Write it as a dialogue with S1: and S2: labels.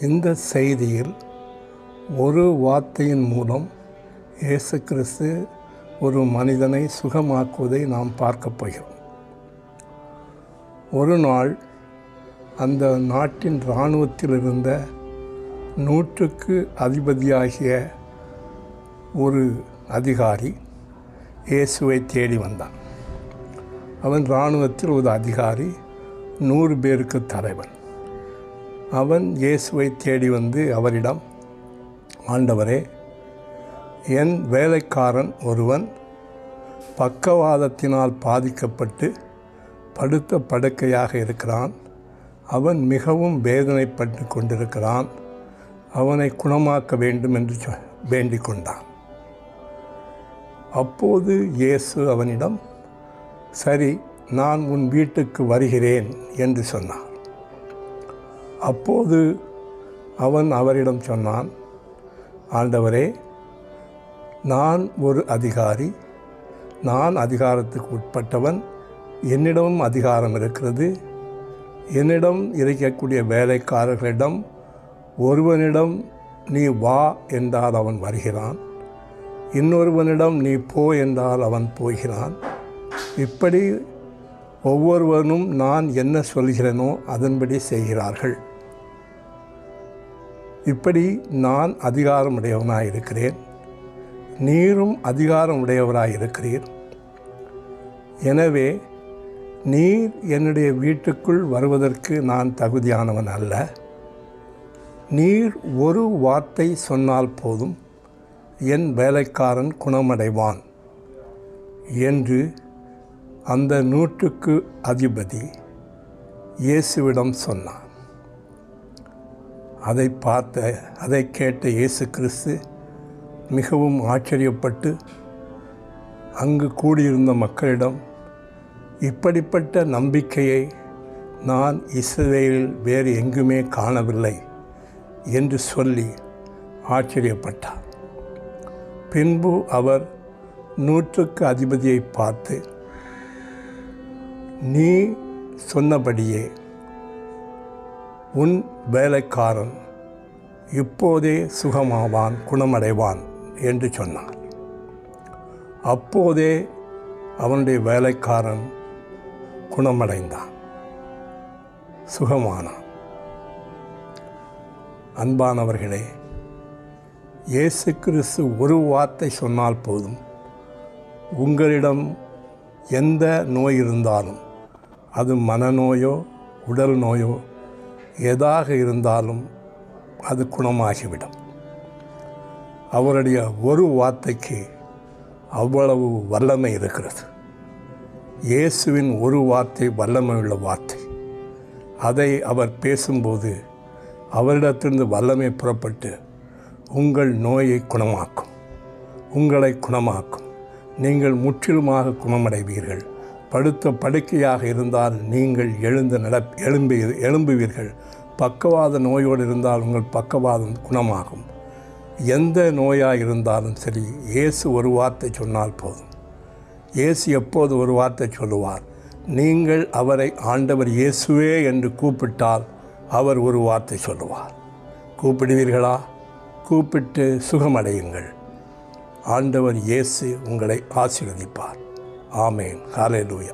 S1: இந்த செய்தியில் ஒரு வார்த்தையின் மூலம் இயேசு கிறிஸ்து ஒரு மனிதனை சுகமாக்குவதை நாம் பார்க்கப் போகிறோம். ஒரு நாள் அந்த நாட்டின் இராணுவத்தில் இருந்த நூற்றுக்கு அதிபதியாகிய ஒரு அதிகாரி இயேசுவை தேடி வந்தான். அவன் இராணுவத்தில் ஒரு அதிகாரி நூறு பேருக்கு தலைவன். அவன் இயேசுவை தேடி வந்து அவரிடம் ஆண்டவரே என் வேலைக்காரன் ஒருவன் பக்கவாதத்தினால் பாதிக்கப்பட்டு படுத்த படுக்கையாக இருக்கிறான். அவன் மிகவும் வேதனைப்பட்டு கொண்டிருக்கிறான். அவனை குணமாக்க வேண்டும் என்று சொ- வேண்டிக் கொண்டான். அப்போது இயேசு அவனிடம் சரி நான் உன் வீட்டுக்கு வருகிறேன் என்று சொன்னான். அப்போது அவன் அவரிடம் சொன்னான் ஆண்டவரே நான் ஒரு அதிகாரி. நான் அதிகாரத்துக்கு உட்பட்டவன். என்னிடமும் அதிகாரம் இருக்கிறது. என்னிடம் இருக்கக்கூடிய வேலைக்காரர்களிடம் ஒருவனிடம் நீ வா என்றால் அவன் வருகிறான். இன்னொருவனிடம் நீ போ என்றால் அவன் போகிறான். இப்படி ஒவ்வொருவனும் நான் என்ன சொல்கிறேனோ அதன்படி செய்கிறார்கள். இப்படி நான் அதிகாரம் உடையவனாக இருக்கிறேன் நீரும் அதிகாரம் உடையவராக இருக்கிறீர் எனவே நீர் என்னுடைய வீட்டுக்குள் வருவதற்கு நான் தகுதியானவன் அல்ல. நீர் ஒரு வார்த்தை சொன்னால் போதும் என் வேலைக்காரன் குணமடைவான் என்று அந்த நூற்றுக்கு அதிபதி இயேசுவிடம் சொன்னான் அதை பார்த்த அதை கேட்ட இயேசு கிறிஸ்து மிகவும் ஆச்சரியப்பட்டு அங்கு கூடியிருந்த மக்களிடம் இப்படிப்பட்ட நம்பிக்கையை நான் இஸ்ரேலில் வேறு எங்குமே காணவில்லை என்று சொல்லி ஆச்சரியப்பட்டார். பின்பு அவர் நூற்றுக்கு அதிபதியை பார்த்து நீ சொன்னபடியே உன் வேலைக்காரன் இப்போதே சுகமாவான் குணமடைவான் என்று சொன்னார் அப்போதே அவனுடைய வேலைக்காரன் குணமடைந்தான் சுகமானான். அன்பானவர்களே இயேசு கிறிஸ்து ஒரு வார்த்தை சொன்னால் போதும் உங்களிடம் எந்த நோய் இருந்தாலும் அது மனநோயோ உடல் நோயோ எதாக இருந்தாலும் அது குணமாகிவிடும். அவருடைய ஒரு வார்த்தைக்கு அவ்வளவு வல்லமை இருக்கிறது. இயேசுவின் ஒரு வார்த்தை வல்லமையுள்ள வார்த்தை. அதை அவர் பேசும்போது அவரிடத்திலிருந்து வல்லமை புறப்பட்டு உங்கள் நோயை குணமாக்கும். உங்களை குணமாக்கும். நீங்கள் முற்றிலுமாக குணமடைவீர்கள். படுத்த படுக்கையாக இருந்தால் நீங்கள் எழுந்து நட எழும்பி எழும்புவீர்கள். பக்கவாத நோயோடு இருந்தால் உங்கள் பக்கவாதம் குணமாகும். எந்த நோயாக இருந்தாலும் சரி இயேசு ஒரு வார்த்தை சொன்னால் போதும். இயேசு எப்போது ஒரு வார்த்தை சொல்லுவார்? நீங்கள் அவரை ஆண்டவர் இயேசுவே என்று கூப்பிட்டால் அவர் ஒரு வார்த்தை சொல்லுவார். கூப்பிடுவீர்களா? கூப்பிட்டு சுகமடையுங்கள். ஆண்டவர் இயேசு உங்களை ஆசீர்வதிப்பார். ஆமேன் ஹalleluya